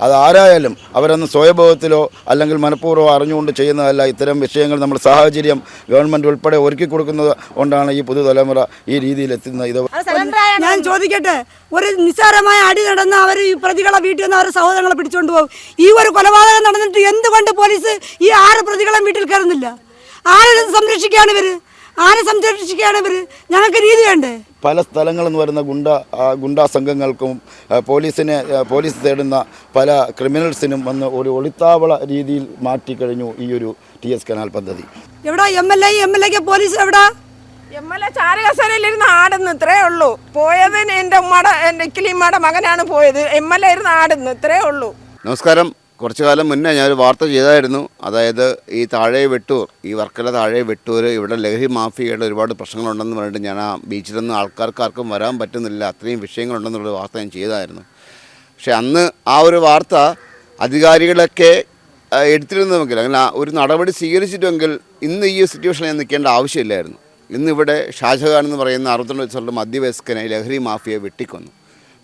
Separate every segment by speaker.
Speaker 1: അത് ആരായാലും അവരൊന്ന് സ്വയബോധത്തിലോ അല്ലെങ്കിൽ മനഃപൂർവം അറിഞ്ഞുകൊണ്ട് ചെയ്യുന്നതല്ല ഇത്തരം വിഷയങ്ങൾ നമ്മൾ സാഹചര്യം ഗവൺമെന്റ് ഉൾപ്പെടെ ഒരുക്കി കൊടുക്കുന്നത് കൊണ്ടാണ് ഈ പുതുതലമുറ ഈ രീതിയിൽ എത്തുന്നത്. ഇത്
Speaker 2: ഞാൻ ചോദിക്കട്ടെ ഒരു നിസ്സാരമായ അടി നടന്ന് അവർ ഈ പ്രതികളെ വീട്ടിൽ നിന്ന് അവരുടെ സഹോദരങ്ങളെ പിടിച്ചുകൊണ്ട് പോകും. ഈ ഒരു കൊലപാതകം നടന്നിട്ട് എന്തുകൊണ്ട് പോലീസ് ഈ ആറ് പ്രതികളെ വീട്ടിൽ കയറുന്നില്ല? ആരും സംരക്ഷിക്കുകയാണ് ഇവർ? ആരെ സംരക്ഷിക്കുകയാണ് ഇവർ? ഞങ്ങൾക്ക് രീതി വേണ്ടേ?
Speaker 1: പല സ്ഥലങ്ങളിൽ നിന്ന് വരുന്ന ഗുണ്ട ആ, ഗുണ്ടാ സംഘങ്ങൾക്കും പോലീസിനെ പോലീസ് തേടുന്ന പല ക്രിമിനൽസിനും വന്ന് ഒരു ഒളിത്താവള രീതിയിൽ മാറ്റിക്കഴിഞ്ഞു ഈ ഒരു ടി എസ് കനാൽ പദ്ധതി.
Speaker 2: എവിടെ M L A? M L എക്ക് പോലീസ് എവിടാ?
Speaker 3: എം എൽ എ ചാരകസേനയിലിരുന്ന് ആടുന്നു ഇത്രേ ഉള്ളൂ. പോയത് എന്റെ ഉമ്മയുടെ എന്റെ ഇക്കിലിമ്മയുടെ മകനാണ് പോയത്. എം എൽ എ ഇരുന്ന് ആടുന്നു ഇത്രേ ഉള്ളൂ.
Speaker 4: നമസ്കാരം. കുറച്ചു കാലം മുന്നേ ഞാനൊരു വാർത്ത ചെയ്തായിരുന്നു. അതായത് ഈ താഴെ വെട്ടൂർ ഈ വർക്കല താഴെ വെട്ടൂർ ഇവിടെ ലഹരി മാഫിയയുടെ ഒരുപാട് പ്രശ്നങ്ങളുണ്ടെന്ന് പറഞ്ഞിട്ട് ഞാൻ ആ ബീച്ചിൽ നിന്ന് ആൾക്കാർക്കാർക്കും വരാൻ പറ്റുന്നില്ല അത്രയും വിഷയങ്ങളുണ്ടെന്നുള്ള വാർത്ത ഞാൻ ചെയ്തായിരുന്നു. പക്ഷേ അന്ന് ആ ഒരു വാർത്ത അധികാരികളൊക്കെ എടുത്തിരുന്നുവെങ്കിൽ അങ്ങനെ ഒരു നടപടി സ്വീകരിച്ചിട്ടുമെങ്കിൽ ഇന്ന് ഈ സിറ്റുവേഷനിൽ ഞാൻ നിൽക്കേണ്ട ആവശ്യമില്ലായിരുന്നു. ഇന്നിവിടെ ഷാജഹാൻ എന്ന് പറയുന്ന അറുപത്തിരണ്ട് വയസ്സുള്ള മധ്യവയസ്കനെ ലഹരി മാഫിയെ വെട്ടിക്കൊന്നു.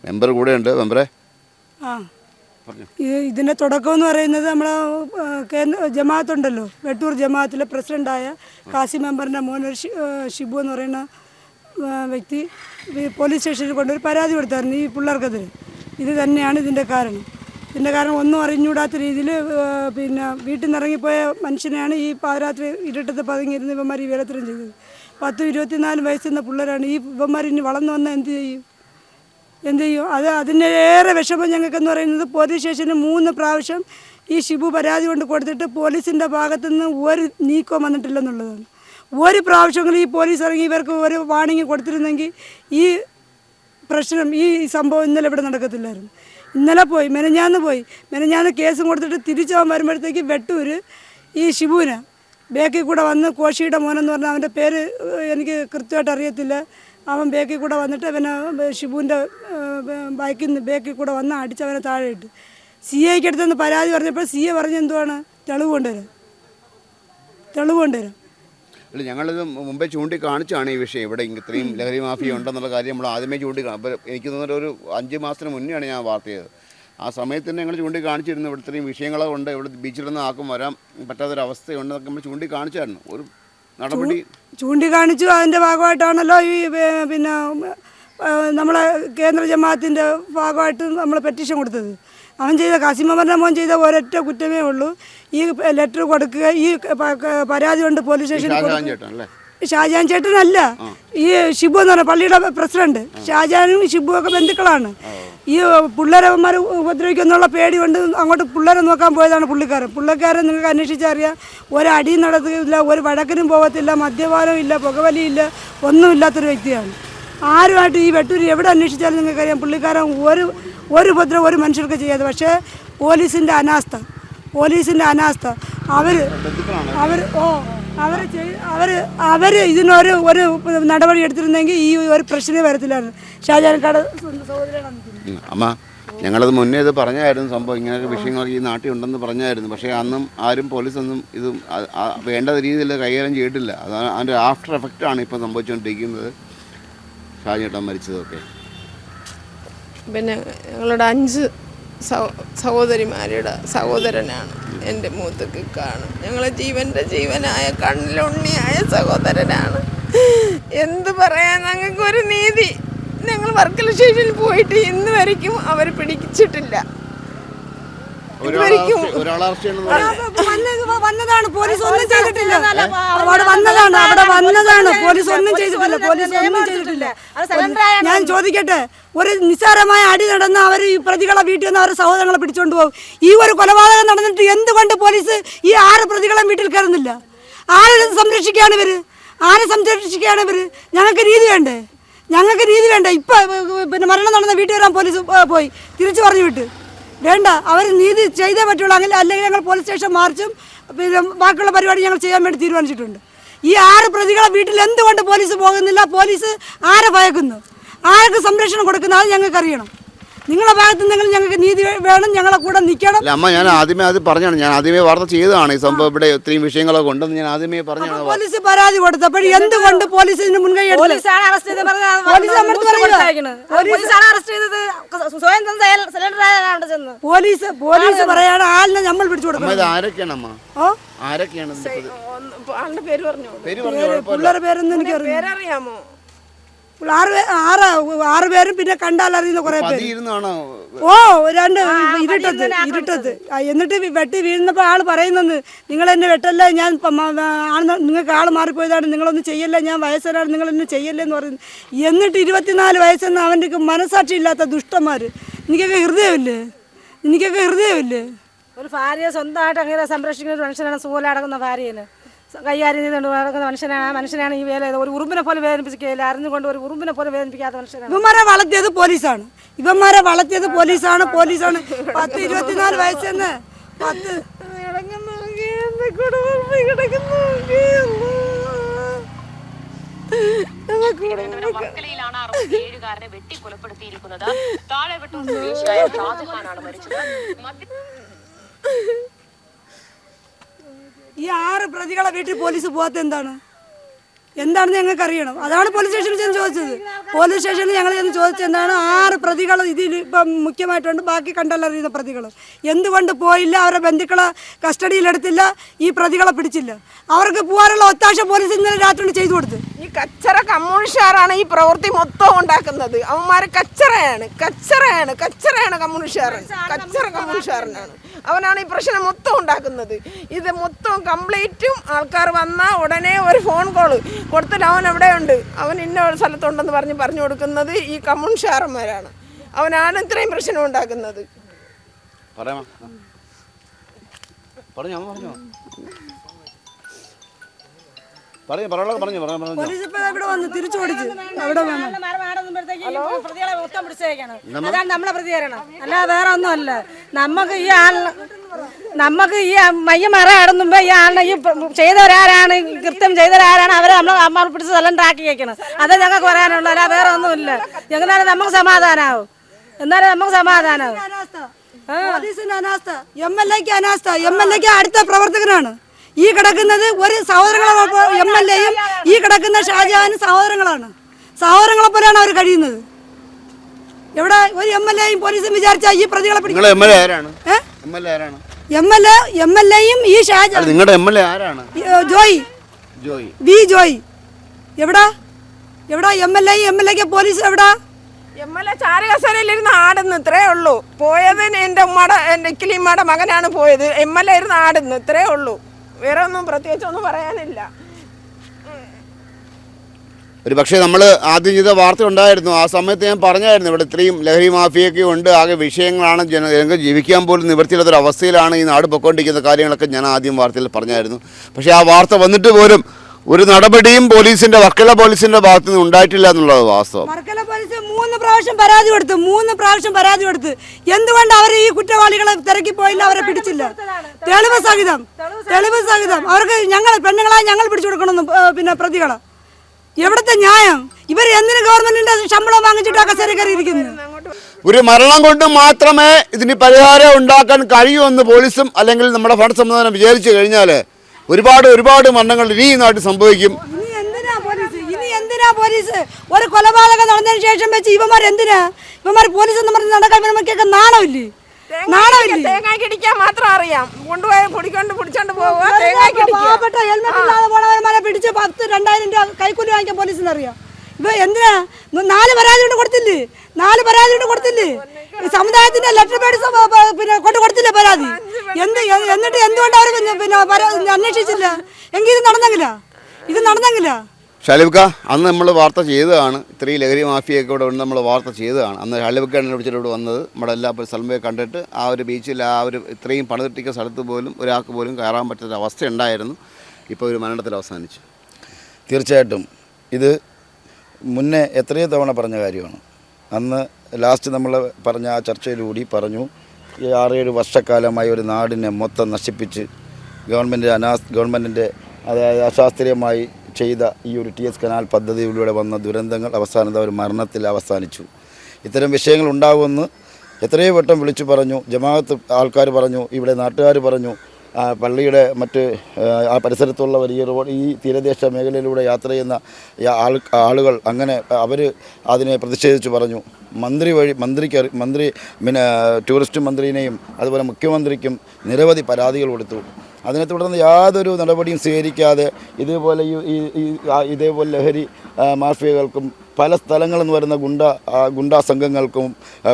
Speaker 4: മെമ്പർ കൂടെയുണ്ട് മെമ്പറെ?
Speaker 2: ആ. ഇതിന്റെ തുടക്കം എന്ന് പറയുന്നത് നമ്മളെ കേന്ദ്ര ജമാഅത്ത് ഉണ്ടല്ലോ വെട്ടൂർ ജമാഅത്തിലെ പ്രസിഡന്റായ കാസി മെമ്പറിന്റെ മോൻ ഒരു ഷിബു എന്ന് പറയുന്ന വ്യക്തി പോലീസ് സ്റ്റേഷനിൽ കൊണ്ടൊരു പരാതി കൊടുത്തായിരുന്നു ഈ പിള്ളേർക്കെതിരെ. ഇത് തന്നെയാണ് ഇതിന്റെ കാരണം. ഇതിന്റെ കാരണം ഒന്നും അറിഞ്ഞൂടാത്ത രീതിയിൽ പിന്നെ വീട്ടിൽ നിന്ന് ഇറങ്ങിപ്പോയ മനുഷ്യനെയാണ് ഈ പാതിരാത്രി ഇരുട്ടത്ത് പതുങ്ങിയിരുന്ന് ഇവന്മാർ ഈ വേലത്തരം ചെയ്തത്. പത്തും ഇരുപത്തിനാല് വയസ്സുന്ന പിള്ളേരാണ് ഈ ഇവന്മാർ ഇനി വളർന്നു വന്നാൽ എന്ത് ചെയ്യും? എന്ത് ചെയ്യും? അത് അതിനേറെ വിഷമം ഞങ്ങൾക്കെന്ന് പറയുന്നത് പോലീസ് സ്റ്റേഷന് മൂന്ന് പ്രാവശ്യം ഈ ഷിബു പരാതി കൊണ്ട് കൊടുത്തിട്ട് പോലീസിന്റെ ഭാഗത്തു നിന്ന് ഒരു നീക്കം വന്നിട്ടില്ലെന്നുള്ളതാണ്. ഒരു പ്രാവശ്യമെങ്കിലും ഈ പോലീസ് ഇറങ്ങി ഇവർക്ക് ഒരു വാണിംഗ് കൊടുത്തിരുന്നെങ്കിൽ ഈ പ്രശ്നം ഈ സംഭവം ഇന്നലെ ഇവിടെ നടക്കത്തില്ലായിരുന്നു. ഇന്നലെ പോയി മെനഞ്ഞാന്ന് പോയി. മെനഞ്ഞാന്ന് കേസും കൊടുത്തിട്ട് തിരിച്ചവൻ വരുമ്പോഴത്തേക്ക് വെട്ടൂര് ഈ ഷിബുവിന്. ബേക്കിൽ കൂടെ വന്ന് കോശിയുടെ മോനെന്ന് പറഞ്ഞാൽ അവന്റെ പേര് എനിക്ക് കൃത്യമായിട്ട് അറിയത്തില്ല. അവൻ ബേക്കിൽ കൂടെ വന്നിട്ട് അവനെ ഷിബുവിന്റെ ബൈക്കിൽ നിന്ന് ബേക്കിൽ കൂടെ വന്ന് അടിച്ച് അവനെ താഴെ ഇട്ട് സി എക്ക് അടുത്തുനിന്ന് പരാതി പറഞ്ഞപ്പോൾ സി എ പറഞ്ഞ എന്തുവാണ്? തെളിവ് കൊണ്ടുവരും. തെളിവ് കൊണ്ടുവരും.
Speaker 4: അല്ല ഞങ്ങളിത് മുമ്പേ ചൂണ്ടിക്കാണിച്ചാണ് ഈ വിഷയം. ഇവിടെ ഇത്രയും ലഹരി മാഫിയ ഉണ്ടെന്നുള്ള കാര്യം നമ്മൾ ആദ്യമേ ചൂണ്ടി അപ്പോൾ എനിക്ക് തോന്നുന്നത് ഒരു അഞ്ച് മാസത്തിന് മുന്നെയാണ് ഞാൻ വാർത്ത ചെയ്തത്. ആ സമയത്ത് തന്നെ ഞങ്ങൾ ചൂണ്ടിക്കാണിച്ചിരുന്നു. ഇവിടെ ഇത്രയും വിഷയങ്ങളെ കൊണ്ട് ഇവിടെ ബീച്ചിൽ നിന്ന് ആക്കും വരാൻ പറ്റാത്തൊരവസ്ഥയുണ്ടെന്നൊക്കെ നമ്മൾ ചൂണ്ടിക്കാണിച്ചായിരുന്നു. ഒരു നടപടി
Speaker 2: ചൂണ്ടിക്കാണിച്ചു. അതിന്റെ ഭാഗമായിട്ടാണല്ലോ ഈ പിന്നെ നമ്മളെ കേന്ദ്ര ജമാഅത്തിന്റെ ഭാഗമായിട്ട് നമ്മൾ പെറ്റീഷൻ കൊടുത്തത്. അവൻ ചെയ്ത കാസിമറിന്റെ മോൻ ചെയ്ത ഒരൊറ്റ കുറ്റമേ ഉള്ളൂ. ഈ ലെറ്റർ കൊടുക്കുക ഈ പരാതി കൊണ്ട് പോലീസ് സ്റ്റേഷനിൽ
Speaker 4: ഷാജഹാൻ
Speaker 2: ചേട്ടനല്ല. ഈ ഷിബു എന്ന് പറഞ്ഞ പള്ളിയുടെ പ്രസിഡന്റ്. ഷാജാനും ഷിബു ഒക്കെ ബന്ധുക്കളാണ്. ഈ പിള്ളേരന്മാർ ഉപദ്രവിക്കുന്നുള്ള പേടി കൊണ്ട് അങ്ങോട്ട് പിള്ളേരെ നോക്കാൻ പോയതാണ് പുള്ളിക്കാരൻ. പുള്ളിക്കാരൻ നിങ്ങൾക്ക് അന്വേഷിച്ചറിയാം. ഒരടിയും നടത്തില്ല ഒരു വഴക്കിനും പോകത്തില്ല മദ്യപാനം ഇല്ല പുകവലിയില്ല ഒന്നുമില്ലാത്തൊരു വ്യക്തിയാണ്. ആരുമായിട്ട് ഈ വെട്ടൂര് എവിടെ അന്വേഷിച്ചാലും നിങ്ങൾക്കറിയാം പുള്ളിക്കാരൻ ഒരു ഒരു ഉപദ്രവം ഒരു മനുഷ്യർക്ക് ചെയ്യാതെ. പക്ഷേ പോലീസിന്റെ അനാസ്ഥ. പോലീസിന്റെ അനാസ്ഥ. അവർ അവർ ഓ അവർ അവർ അവർ ഇതിനൊരു ഒരു നടപടി എടുത്തിരുന്നെങ്കിൽ ഈ ഒരു പ്രശ്നമേ വരത്തില്ലായിരുന്നു.
Speaker 4: ഉം. അമ്മ ഞങ്ങളത് മുന്നേ ഇത് പറഞ്ഞായിരുന്നു സംഭവം. ഇങ്ങനെയൊക്കെ വിഷയങ്ങൾ ഈ നാട്ടിൽ ഉണ്ടെന്ന് പറഞ്ഞായിരുന്നു. പക്ഷേ അന്നും ആരും പോലീസൊന്നും ഇത് വേണ്ട രീതിയിൽ കൈകാര്യം ചെയ്തിട്ടില്ല. അതാണ് അതിന്റെ ആഫ്റ്റർ ആണ് ഇപ്പോൾ സംഭവിച്ചുകൊണ്ടിരിക്കുന്നത്. ഷാജേട്ടൻ മരിച്ചതൊക്കെ.
Speaker 3: പിന്നെ ഞങ്ങളുടെ അഞ്ച് സഹോദരിമാരുടെ സഹോദരനാണ് എന്റെ മൂത്തക്ക് കാണും. ഞങ്ങളെ ജീവന്റെ ജീവനായ കണ്ണിലുണ്ണിയായ സഹോദരനാണ്. എന്ത് പറയാൻ ഞങ്ങൾക്ക് ഒരു നീതി? ഞങ്ങൾ വർക്കല സ്റ്റേഷനിൽ പോയിട്ട് ഇന്ന് വരയ്ക്കും അവർ പിടിച്ചിട്ടില്ല. ഇതുവരെയ്ക്കും
Speaker 2: വന്നതാണ്. പോലീസ് ഒന്നും ചെയ്തിട്ടില്ല. അവിടെ വന്നതാണ് അവിടെ വന്നതാണ്. പോലീസ് ഒന്നും ചെയ്തിട്ടില്ല പോലീസ് ഒന്നും ചെയ്തിട്ടില്ല. ഞാൻ ചോദിക്കട്ടെ ഒരു നിസ്സാരമായ അടി നടന്ന് അവർ ഈ പ്രതികളെ വീട്ടിൽ നിന്ന് അവരുടെ സഹോദരങ്ങളെ പിടിച്ചോണ്ട് പോകും. ഈ ഒരു കൊലപാതകം നടന്നിട്ട് എന്തുകൊണ്ട് പോലീസ് ഈ ആറ് പ്രതികളെ വീട്ടിൽ കയറുന്നില്ല? ആരെ സംരക്ഷിക്കുകയാണ് ഇവർ? ആരെ സംരക്ഷിക്കുകയാണ് ഇവർ? ഞങ്ങൾക്ക് രീതി വേണ്ടേ? ഞങ്ങൾക്ക് രീതി വേണ്ടേ? ഇപ്പൊ പിന്നെ മരണം നടന്ന വീട്ടിൽ വരാൻ പോലീസ് പോയി. തിരിച്ചു പറഞ്ഞു വിട്ട്. വേണ്ട അവർ നീതി ചെയ്തേ പറ്റുള്ളൂ. അങ്ങനെ അല്ലെങ്കിൽ ഞങ്ങൾ പോലീസ് സ്റ്റേഷൻ മാർച്ചും പിന്നെ ബാക്കിയുള്ള പരിപാടി ഞങ്ങൾ ചെയ്യാൻ വേണ്ടി തീരുമാനിച്ചിട്ടുണ്ട്. ഈ ആറ് പ്രതികളെ വീട്ടിൽ എന്തുകൊണ്ട് പോലീസ് പോകുന്നില്ല? പോലീസ് ആരെ ഭയക്കുന്നു? ആർക്ക് സംരക്ഷണം കൊടുക്കുന്നു? അത് ഞങ്ങൾക്ക് അറിയണം നിങ്ങളെ ഭാഗത്ത് നിന്നെങ്കിലും ഞങ്ങൾക്ക് നീതി വേണം ഞങ്ങളെ കൂടെ നിൽക്കണം.
Speaker 4: അല്ല അമ്മ ഞാൻ ആദ്യമേ അത് പറഞ്ഞാണ്. ഞാൻ ആദ്യമേ വാർത്ത ചെയ്തതാണ്. ഈ സംഭവം ഇവിടെ ഒത്തിരി വിഷയങ്ങളൊക്കെ ഉണ്ടെന്ന് ഞാൻ ആദ്യമേ പറഞ്ഞാണ്.
Speaker 2: പോലീസ് പരാതി കൊടുത്തപ്പോൾ എന്തുകൊണ്ട് പോലീസിന് മുൻകൈ എടുത്തു
Speaker 5: പോലീസാണ് അറസ്റ്റ് ചെയ്തത്. പറഞ്ഞാ
Speaker 2: പോലീസ്
Speaker 5: ന്യൂസ് പോലീസ്. പോലീസാണ് അറസ്റ്റ് ചെയ്തത്. സ്വയം സിലിണ്ടർ ആയാണ് അവിടെ ചെന്ന്.
Speaker 2: പോലീസ് പോലീസ് പറയാണ് ആളിനെ നമ്മൾ പിടിച്ചു
Speaker 4: ഇത് ആരൊക്കെയാണ് അമ്മ?
Speaker 2: ഓ
Speaker 4: ആരൊക്കെയാണ്
Speaker 3: പേര് പറഞ്ഞു?
Speaker 4: പേര് പറഞ്ഞു
Speaker 2: പിള്ളേരുടെ പേരൊന്നും എനിക്കറിയാം
Speaker 3: പേരറിയാമോ?
Speaker 2: ആറ് ആറ് ആറ് പേരും പിന്നെ കണ്ടാൽ അറിയുന്ന കുറെ പേര്. ഓ രണ്ട് ഇരുട്ടത്ത് ഇരുട്ടത്ത്. എന്നിട്ട് വെട്ടി വീഴുന്നപ്പോൾ ആൾ പറയുന്നത് നിങ്ങൾ എന്നെ വെട്ടല്ല ഞാൻ ആണെന്ന് ആൾ നിങ്ങൾക്ക് ആൾ മാറിപ്പോയതാണ് നിങ്ങളൊന്നും ചെയ്യല്ല ഞാൻ വയസ്സരാണ് നിങ്ങൾ എന്നെ ചെയ്യല്ലേ എന്ന് പറയുന്നു. എന്നിട്ട് ഇരുപത്തിനാല് വയസ്സെന്ന് അവന്റെ മനസാക്ഷി ഇല്ലാത്ത ദുഷ്ടന്മാർ എനിക്കൊക്കെ ഹൃദയമില്ലേ? എനിക്കൊക്കെ ഹൃദയമില്ലേ?
Speaker 5: ഒരു ഭാര്യ സ്വന്തമായിട്ട് അങ്ങനെ സംരക്ഷിക്കുന്ന ഒരു മനുഷ്യനാണ് സുഖം അടക്കുന്ന ഭാര്യന്. കൈകാര്യം ചെയ്തുകൊണ്ട് നടക്കുന്ന മനുഷ്യനാണ്. ആ മനുഷ്യനാണ് ഈ വേല ഒരു ഉറുമ്പിനെ പോലെ വേദനിപ്പിക്കുകയില്ല. അറിഞ്ഞുകൊണ്ട് ഒരു ഉറുമ്പിനെ പോലെ വേദനിപ്പിക്കാത്ത മനുഷ്യനാണ്.
Speaker 2: ഇവന്മാരെ വളർത്തിയത് പോലീസാണ്. ഇവന്മാരെ വളർത്തിയത് പോലീസാണ്. പോലീസാണ്. പത്ത് ഇരുപത്തിനാല് വയസ്സെന്ന് പത്ത്.
Speaker 6: വർക്കലയിലാണ് വെട്ടി കൊലപ്പെടുത്തിയിരിക്കുന്നത്. താഴെ വെട്ടൂർ സ്വദേശിയായ ഷാജഹാനാണ് മരിച്ചത്.
Speaker 2: ഈ ആറ് പ്രതികളെ വീട്ടിൽ പോലീസ് പോകാത്ത എന്താണ്? എന്താണെന്ന് ഞങ്ങൾക്ക് അറിയണം. അതാണ് പോലീസ് സ്റ്റേഷനിൽ ചെന്ന് ചോദിച്ചത്. പോലീസ് സ്റ്റേഷനിൽ ഞങ്ങൾ ചെന്ന് ചോദിച്ചത് എന്താണ്? ആറ് പ്രതികൾ ഇതിൽ ഇപ്പം മുഖ്യമായിട്ടുണ്ട്. ബാക്കി കണ്ടല്ലറിയുന്ന പ്രതികൾ എന്തുകൊണ്ട് പോയില്ല? അവരെ ബന്ധുക്കളെ കസ്റ്റഡിയിലെടുത്തില്ല ഈ പ്രതികളെ പിടിച്ചില്ല. അവർക്ക് പോകാനുള്ള ഒത്താശ പോലീസ് ഇന്നലെ രാത്രി ചെയ്തു കൊടുത്തു.
Speaker 3: ഈ കച്ചറ കമ്മ്യൂണിസ്റ്റുകാരാണ് ഈ പ്രവൃത്തി മൊത്തം ഉണ്ടാക്കുന്നത്. അവന്മാർ കച്ചറയാണ്. കച്ചറയാണ്. കച്ചറയാണ് കമ്മ്യൂണിസ്റ്റുകാരൻ കച്ചറ കമ്മ്യൂണിസ്റ്റുകാരനാണ്. അവനാണ് ഈ പ്രശ്നം മൊത്തം ഉണ്ടാക്കുന്നത്. ഇത് മൊത്തം കംപ്ലീറ്റും ആൾക്കാർ വന്നാൽ ഉടനെ ഒരു ഫോൺ കോൾ കൊടുത്തിട്ട് അവൻ എവിടെയുണ്ട് അവൻ ഇന്ന ഒരു സ്ഥലത്തുണ്ടെന്ന് പറഞ്ഞ് പറഞ്ഞു കൊടുക്കുന്നത് ഈ കമ്മ്യൂണിസ്റ്റുകാരന്മാരാണ്. അവനാണ് ഇത്രയും പ്രശ്നം ഉണ്ടാക്കുന്നത്.
Speaker 2: ഇവിടെ വന്ന് തിരിച്ചു അവിടെ
Speaker 5: അതാണ് നമ്മളെ പ്രതികരണം. അല്ലാതെ വേറെ ഒന്നും അല്ല നമുക്ക് ഈ ആളിന് നമുക്ക് ഈ മയ്യ മറ ആടുന്നുമ്പോ ഈ ആളിനെ ഈ ചെയ്തവരാരാണ് കൃത്യം ചെയ്തവരാരാണ് അവരെ നമ്മൾ അമ്മ പിടിച്ച് സ്ഥലം ട്രാക്കി വെക്കണം അതേ ഞങ്ങൾക്ക് പറയാനുള്ളൂ അല്ല വേറെ ഒന്നുമില്ല. എന്നാലും നമുക്ക് സമാധാനാവും. എന്നാലും നമുക്ക് സമാധാനാവും.
Speaker 2: അനാസ്ഥ എം എൽ എക്ക് അനാസ്ഥ എം എൽ എക്ക് അടുത്ത പ്രവർത്തകനാണ്. ഈ കിടക്കുന്നത് ഒരു സഹോദരങ്ങളെ എം എൽ എയും ഈ കിടക്കുന്ന ഷാജഹാനും സഹോദരങ്ങളാണ്. സഹോദരങ്ങളെ പോലെയാണ് അവർ കഴിയുന്നത്. എവിടെ ഒരു എം എൽ എയും പോലീസും വിചാരിച്ചാൽ ഈ പ്രതികളെ
Speaker 4: നിങ്ങൾ
Speaker 2: പിടിക്കും
Speaker 4: M L A? M L
Speaker 2: എയും ഈ ഷാജഹാൻ
Speaker 4: നിങ്ങളുടെ എം എൽ എ ആരാണ്?
Speaker 2: ജോയി.
Speaker 4: ജോയി.
Speaker 2: V Joy. എവിടാ? എവിടാ M L A M L എക്ക് പോലീസ് എവിടാ?
Speaker 3: എം എൽ എ ചാരകസരയിലിരുന്ന് ആടുന്നു ഇത്രേ ഉള്ളൂ. പോയത് എന്റെ ഉമ്മയുടെ എന്റെ ഇക്കിലിമ്മയുടെ മകനാണ് പോയത്. എം എൽ എ ഇരുന്ന് ആടുന്നു ഇത്രേ ഉള്ളൂ. വേറെ ഒന്നും പ്രത്യേകിച്ച് ഒന്നും പറയാനില്ല.
Speaker 4: ഒരു പക്ഷേ നമ്മൾ ആദ്യം ചെയ്ത വാർത്ത ഉണ്ടായിരുന്നു. ആ സമയത്ത് ഞാൻ പറഞ്ഞായിരുന്നു ഇവിടെ ഇത്രയും ലഹരി മാഫിയൊക്കെ ഉണ്ട് ആകെ വിഷയങ്ങളാണ് ജന ജനങ്ങൾ ജീവിക്കാൻ പോലും നിവൃത്തിയില്ലാത്തൊരു അവസ്ഥയിലാണ് ഈ നാട് പൊയ്ക്കൊണ്ടിരിക്കുന്ന കാര്യങ്ങളൊക്കെ ഞാൻ ആദ്യം വാർത്തയിൽ പറഞ്ഞായിരുന്നു. പക്ഷേ ആ വാർത്ത വന്നിട്ട് പോലും ഒരു നടപടിയും പോലീസിന്റെ വർക്കല പോലീസിന്റെ ഭാഗത്തു നിന്ന് ഉണ്ടായിട്ടില്ല എന്നുള്ളത് വാസ്തവം.
Speaker 2: വർക്കല പോലീസ് മൂന്ന് പ്രാവശ്യം പരാതി കൊടുത്തു മൂന്ന് പ്രാവശ്യം പരാതി കൊടുത്തു. എന്തുകൊണ്ട് അവർ ഈ കുറ്റവാളികളെ തിരക്കി പോയില്ല അവരെ പിടിച്ചില്ല? തെളിവ് സഹിതം തെളിവ് സഹിതം. അവർക്ക് ഞങ്ങൾ പെണ്ണുങ്ങളായി ഞങ്ങൾ പിടിച്ചു കൊടുക്കണം പിന്നെ പ്രതികളെ. എവിടുത്തെ ന്യായം? ഇവർ എന്തിനു ഗവൺമെന്റിന്റെ ശമ്പളം വാങ്ങിച്ചിട്ട് കസേര
Speaker 4: ഒരു മരണം കൊണ്ട് മാത്രമേ ഇതിന് പരിഹാരം ഉണ്ടാക്കാൻ കഴിയൂ എന്ന് പോലീസും അല്ലെങ്കിൽ നമ്മുടെ ഫണ്ട് സംവിധാനം വിചാരിച്ചു കഴിഞ്ഞാൽ ഒരുപാട് ഒരുപാട് മരണങ്ങൾ ഇനി ഈ നാട്ടിൽ സംഭവിക്കും.
Speaker 2: എന്തിനാ പോലീസ്? ഒരു കൊലപാതകം നടന്നതിന് ശേഷം വെച്ച് ഇവന്മാർ എന്തിനാ ഇവന്മാർ പോലീസ് എന്ന് പറഞ്ഞ് നടക്കാൻ നാണമില്ലേ നാണമില്ലേ?
Speaker 3: തേങ്ങായ്ക്ക് ഇടിക്കാൻ മാത്രം അറിയാം. കൊണ്ടുപോയി കുടിക്കൊണ്ട് പിടിച്ചോണ്ട് പോവുക
Speaker 2: പാവപ്പെട്ട ഹെൽമെറ്റ് ഇല്ലാതെ പോണവന്മാരെ പിടിച്ച് പത്ത് രണ്ടായിരം രൂപ കൈക്കൂലി വാങ്ങിക്കാൻ പോലീസിന് അറിയാം ഇപ്പൊ എന്തിനാ? നാല് പരാതി കൊണ്ട് കൊടുത്തില്ലേ? നാല് പരാതി കൊണ്ട് കൊടുത്തില്ലേ? സമുദായത്തിന്റെ ലെറ്റർ പേഡ് പിന്നെ കൊണ്ട് കൊടുത്തില്ലേ പരാതി? എന്ത് എന്നിട്ട് എന്തുകൊണ്ട് അവർ പിന്നെ അന്വേഷിച്ചില്ല? എങ്കിൽ ഇത് നടന്നെങ്കിലാ? ഇത് നടന്നെങ്കിലാ?
Speaker 4: ഷാലിബ്ക്ക അന്ന് നമ്മൾ വാർത്ത ചെയ്തതാണ്. ഇത്രയും ലഹരി മാഫിയൊക്കെ ഇവിടെ നമ്മൾ വാർത്ത ചെയ്തതാണ്. അന്ന് ഷാലിബ്ക്ക എന്നെ വിളിച്ചിട്ട് വന്നത് നമ്മുടെ എല്ലാ സ്ഥലമേ കണ്ടിട്ട് ആ ഒരു ബീച്ചിൽ ആ ഒരു ഇത്രയും പണിതിട്ടിക്കുന്ന സ്ഥലത്ത് പോലും ഒരാൾക്ക് പോലും കയറാൻ പറ്റാത്ത അവസ്ഥ ഉണ്ടായിരുന്നു. ഇപ്പോൾ ഒരു മരണത്തിൽ അവസാനിച്ചു.
Speaker 1: തീർച്ചയായിട്ടും ഇത് മുന്നേ എത്രയോ തവണ പറഞ്ഞ കാര്യമാണ്. അന്ന് ലാസ്റ്റ് നമ്മൾ പറഞ്ഞ ആ ചർച്ചയിലൂടി പറഞ്ഞു ഈ ആറേഴ് വർഷക്കാലമായി ഒരു നാടിനെ മൊത്തം നശിപ്പിച്ച് ഗവൺമെന്റ് അനാ ഗവൺമെന്റിന്റെ അതായത് അശാസ്ത്രീയമായി ചെയ്ത ഈ ഒരു ടി എസ് കനാൽ പദ്ധതിയിലൂടെ വന്ന ദുരന്തങ്ങൾ അവസാനത ഒരു മരണത്തിൽ അവസാനിച്ചു. ഇത്തരം വിഷയങ്ങൾ ഉണ്ടാകുമെന്ന് എത്രയോ വട്ടം വിളിച്ചു പറഞ്ഞു. ജമാഅത്ത് ആൾക്കാർ പറഞ്ഞു ഇവിടെ നാട്ടുകാർ പറഞ്ഞു പള്ളിയുടെ മറ്റ് ആ, പരിസരത്തുള്ളവർ ഈ റോഡ് ഈ തീരദേശ മേഖലയിലൂടെ യാത്ര ചെയ്യുന്ന ആളുകൾ അങ്ങനെ അവർ അതിനെ പ്രതിഷേധിച്ചു പറഞ്ഞു. മന്ത്രി വഴി മന്ത്രിക്ക് മന്ത്രി പിന്നെ ടൂറിസ്റ്റ് മന്ത്രിനെയും അതുപോലെ മുഖ്യമന്ത്രിക്കും നിരവധി പരാതികൾ കൊടുത്തു. അതിനെ തുടർന്ന് യാതൊരു നടപടിയും സ്വീകരിക്കാതെ ഇതുപോലെ ഇതേപോലെ ലഹരി മാഫിയകൾക്കും പല സ്ഥലങ്ങളിൽ നിന്ന് വരുന്ന ഗുണ്ട ഗുണ്ടാ സംഘങ്ങൾക്കും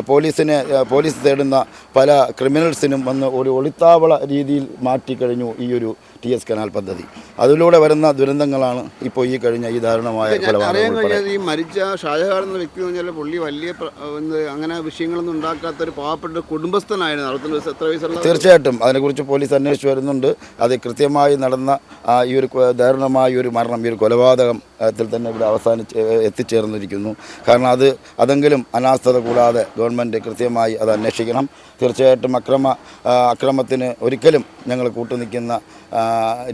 Speaker 1: പോലീസിനെ പോലീസ് തേടുന്ന പല ക്രിമിനൽസിനും വന്ന് ഒരു ഒളിത്താവള രീതിയിൽ മാറ്റിക്കഴിഞ്ഞു ഈ ഒരു ടി എസ് കനാൽ പദ്ധതി. അതിലൂടെ വരുന്ന ദുരന്തങ്ങളാണ് ഇപ്പോൾ ഈ കഴിഞ്ഞ ഈ ദാരുണമായ
Speaker 4: അറിയാൻ ഈ മരിച്ച ഷാജഹാൻ എന്ന വ്യക്തി എന്ന് പറഞ്ഞാൽ പുള്ളി വലിയ അങ്ങനെ വിഷയങ്ങളൊന്നും ഉണ്ടാക്കാത്ത ഒരു പാവപ്പെട്ട കുടുംബസ്ഥനായിരുന്നു. അറുപത്തി എത്ര വയസ്സുള്ള
Speaker 1: തീർച്ചയായിട്ടും. അതിനെക്കുറിച്ച് പോലീസ് അന്വേഷിച്ച് വരുന്നുണ്ട്. അത് കൃത്യമായി നടന്ന ഈ ഒരു ദാരുണമായ ഒരു മരണം ഈ ഒരു കൊലപാതകം ത്തിൽ തന്നെ ഇവിടെ അവസാനിച്ച് എത്തിച്ചേർന്നിരിക്കുന്നു. കാരണം അത് അതെങ്കിലും അനാസ്ഥത കൂടാതെ ഗവൺമെന്റ് കൃത്യമായി അത് അന്വേഷിക്കണം. തീർച്ചയായിട്ടും അക്രമ അക്രമത്തിന് ഒരിക്കലും ഞങ്ങൾ കൂട്ടുനിൽക്കുന്ന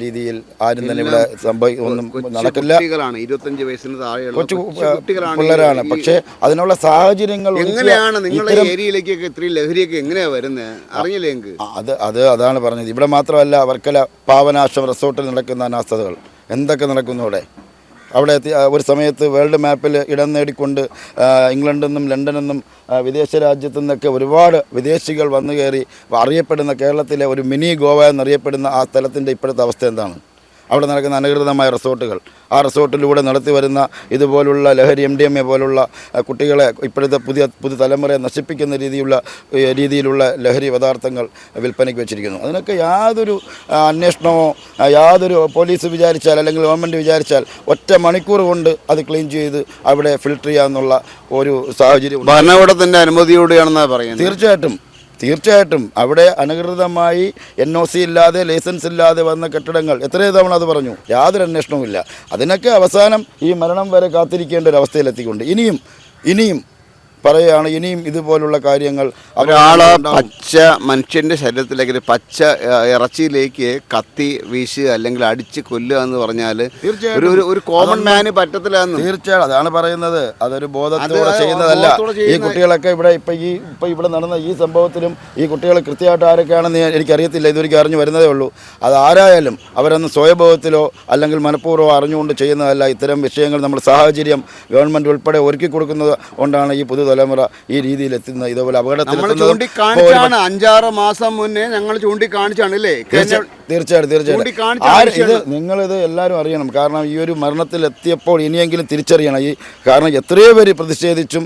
Speaker 1: രീതിയിൽ ആരും തന്നെ ഇവിടെ സംഭവി ഒന്നും
Speaker 4: കൊച്ചു
Speaker 1: നടക്കില്ല.
Speaker 4: ഇരുപത്തഞ്ച് വയസ്സിന് താഴെയുള്ള
Speaker 1: കൊച്ചു
Speaker 4: കൊച്ചു
Speaker 1: പിള്ളേരാണ്. പക്ഷേ അതിനുള്ള സാഹചര്യങ്ങൾ
Speaker 4: എങ്ങനെയാണ് നിങ്ങളുടെ ഏരിയയിലേക്കൊക്കെ ഇത്രയും ലഹരിയൊക്കെ എങ്ങനെയാ വരുന്നത് അറിഞ്ഞില്ലേ എനിക്ക്
Speaker 1: അത് അത് അതാണ് പറഞ്ഞത്. ഇവിടെ മാത്രമല്ല വർക്കല പാവനാശം റിസോർട്ടിൽ നടക്കുന്ന അനാസ്ഥതകൾ എന്തൊക്കെ നടക്കുന്നു അവിടെ? അവിടെ ഒരു സമയത്ത് വേൾഡ് മാപ്പിൽ ഇടം നേടിക്കൊണ്ട് ഇംഗ്ലണ്ടിൽ നിന്നും ലണ്ടനിൽ നിന്നും വിദേശ രാജ്യത്തു നിന്നൊക്കെ ഒരുപാട് വിദേശികൾ വന്നു കയറി അറിയപ്പെടുന്ന കേരളത്തിലെ ഒരു മിനി ഗോവ എന്നറിയപ്പെടുന്ന ആ സ്ഥലത്തിന്റെ ഇപ്പോഴത്തെ അവസ്ഥ എന്താണ്? അവിടെ നടക്കുന്ന അനധികൃതമായ റിസോർട്ടുകൾ. ആ റിസോർട്ടിലൂടെ നടത്തി വരുന്ന ഇതുപോലുള്ള ലഹരി എം ഡി എം എ പോലുള്ള കുട്ടികളെ ഇപ്പോഴത്തെ പുതിയ പുതുതലമുറയെ നശിപ്പിക്കുന്ന രീതിയിലുള്ള രീതിയിലുള്ള ലഹരി പദാർത്ഥങ്ങൾ വിൽപ്പനയ്ക്ക് വെച്ചിരിക്കുന്നു. അതിനൊക്കെ യാതൊരു അന്വേഷണമോ യാതൊരു പോലീസ് വിചാരിച്ചാൽ അല്ലെങ്കിൽ ഗവൺമെന്റ് വിചാരിച്ചാൽ ഒറ്റ മണിക്കൂർ കൊണ്ട് അത് ക്ലീൻ ചെയ്ത് അവിടെ ഫിൽട്ടർ ചെയ്യാമെന്നുള്ള ഒരു സാഹചര്യം
Speaker 4: ഭരണകൂടത്തിന്റെ അനുമതിയോടെയാണെന്നാണ് അനുമതിയോടെയാണെന്നാ പറയുന്നത്.
Speaker 1: തീർച്ചയായിട്ടും. തീർച്ചയായിട്ടും അവിടെ അനധികൃതമായി എൻ ഒ സി ഇല്ലാതെ ലൈസൻസ് ഇല്ലാതെ വന്ന കെട്ടിടങ്ങൾ എത്രയോ തവണ അത് പറഞ്ഞു. യാതൊരു അന്വേഷണവുമില്ല. അതിനൊക്കെ അവസാനം ഈ മരണം വരെ കാത്തിരിക്കേണ്ട ഒരു അവസ്ഥയിലെത്തിക്കൊണ്ട് ഇനിയും ഇനിയും പറയുകയാണ് ഇനിയും ഇതുപോലുള്ള കാര്യങ്ങൾ ഒരാൾ.
Speaker 4: പച്ച മനുഷ്യന്റെ ശരീരത്തിലേക്ക് പച്ച ഇറച്ചിയിലേക്ക് കത്തി വീശുക അല്ലെങ്കിൽ അടിച്ച് കൊല്ലുക എന്ന് പറഞ്ഞാൽ. ഒരു ഒരു- കോമൺ മാന് പറ്റത്തില്ല എന്ന്.
Speaker 1: തീർച്ചയായും അതാണ് പറയുന്നത്. അതൊരു ബോധത്തോടെ ചെയ്യുന്നതല്ല. ഈ കുട്ടികളൊക്കെ ഇവിടെ ഇപ്പൊ ഈ ഇപ്പൊ ഇവിടെ നടന്ന ഈ സംഭവത്തിലും ഈ കുട്ടികൾ കൃത്യമായിട്ട് ആരൊക്കെയാണെന്ന് എനിക്കറിയത്തില്ല. ഇതുവരെയ്ക്ക് അറിഞ്ഞു വരുന്നതേ ഉള്ളൂ. അത് ആരായാലും അവരൊന്ന് സ്വയബോധത്തിലോ അല്ലെങ്കിൽ മനഃപൂർവം അറിഞ്ഞുകൊണ്ട് ചെയ്യുന്നതല്ല. ഇത്തരം വിഷയങ്ങൾ നമ്മൾ സാഹചര്യം ഗവൺമെന്റ് ഉൾപ്പെടെ ഒരുക്കി കൊടുക്കുന്നത് കൊണ്ടാണ് ഈ പുതുതലമുറ ഈ രീതിയിൽ എത്തുന്ന ഇതുപോലെ അപകടത്തിൽ
Speaker 4: അഞ്ചാറ് മാസം മുന്നേ ഞങ്ങൾ ചൂണ്ടിക്കാണിച്ചാണ് അല്ലേ
Speaker 1: തീർച്ചയായിട്ടും തീർച്ചയായും തീർച്ചയായും
Speaker 4: ചൂണ്ടിക്കാണിച്ച
Speaker 1: ആര് ഇത് നിങ്ങളിത് എല്ലാവരും അറിയണം. കാരണം ഈ ഒരു മരണത്തിൽ എത്തിയപ്പോൾ ഇനിയെങ്കിലും തിരിച്ചറിയണം. ഈ കാരണം എത്രയോ പേര് പ്രതിഷേധിച്ചും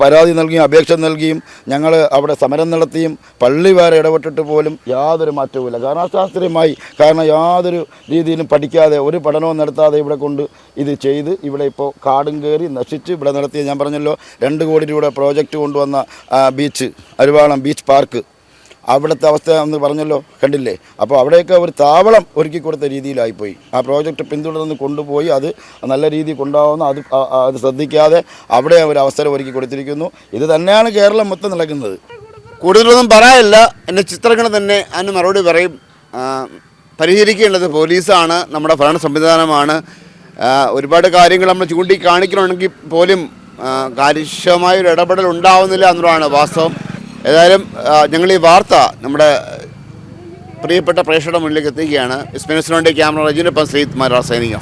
Speaker 1: പരാതി നൽകിയും അപേക്ഷ നൽകിയും ഞങ്ങൾ അവിടെ സമരം നടത്തിയും പള്ളി വരെ ഇടപെട്ടിട്ട് പോലും യാതൊരു മാറ്റവുമില്ല. കാരണം ശാസ്ത്രീയമായി കാരണം യാതൊരു രീതിയിലും പഠിക്കാതെ ഒരു പഠനവും നടത്താതെ ഇവിടെ കൊണ്ട് ഇത് ചെയ്ത് ഇവിടെ ഇപ്പോൾ കാടും കയറി നശിച്ച് ഇവിടെ നടത്തിയ ഞാൻ പറഞ്ഞല്ലോ രണ്ട് കോടി രൂപയുടെ പ്രോജക്റ്റ് കൊണ്ടുവന്ന ബീച്ച് അരുവാളം ബീച്ച് പാർക്ക്. അവിടുത്തെ അവസ്ഥ എന്ന് പറഞ്ഞല്ലോ കണ്ടില്ലേ? അപ്പോൾ അവിടെയൊക്കെ ഒരു താവളം ഒരുക്കി കൊടുത്ത രീതിയിലായിപ്പോയി. ആ പ്രോജക്റ്റ് പിന്തുടർന്ന് കൊണ്ടുപോയി അത് നല്ല രീതിയിൽ കൊണ്ടുപോകുന്ന അത് അത് ശ്രദ്ധിക്കാതെ അവിടെ ഒരു അവസരം ഒരുക്കി കൊടുത്തിരിക്കുന്നു. ഇത് തന്നെയാണ് കേരളം മൊത്തം നടക്കുന്നത്.
Speaker 4: കൂടുതലൊന്നും പറയാനില്ല എന്റെ ചിത്രങ്ങൾ തന്നെ അതിന് മറുപടി പറയും. പരിഹരിക്കേണ്ടത് പോലീസാണ് നമ്മുടെ ഭരണ സംവിധാനമാണ്. ഒരുപാട് കാര്യങ്ങൾ നമ്മൾ ചൂണ്ടിക്കാണിക്കണമെങ്കിൽ പോലും ആ, കാര്യക്ഷമമായൊരു ഇടപെടൽ ഉണ്ടാവുന്നില്ല എന്നുള്ളതാണ് വാസ്തവം. ഏതായാലും ഞങ്ങൾ ഈ വാർത്ത നമ്മുടെ പ്രിയപ്പെട്ട പ്രേക്ഷകരുടെ മുന്നിലേക്ക് എത്തിക്കുകയാണ് പി ക്യാമറ റജിനൊപ്പം ശ്രീത് മാരാ സൈനിക.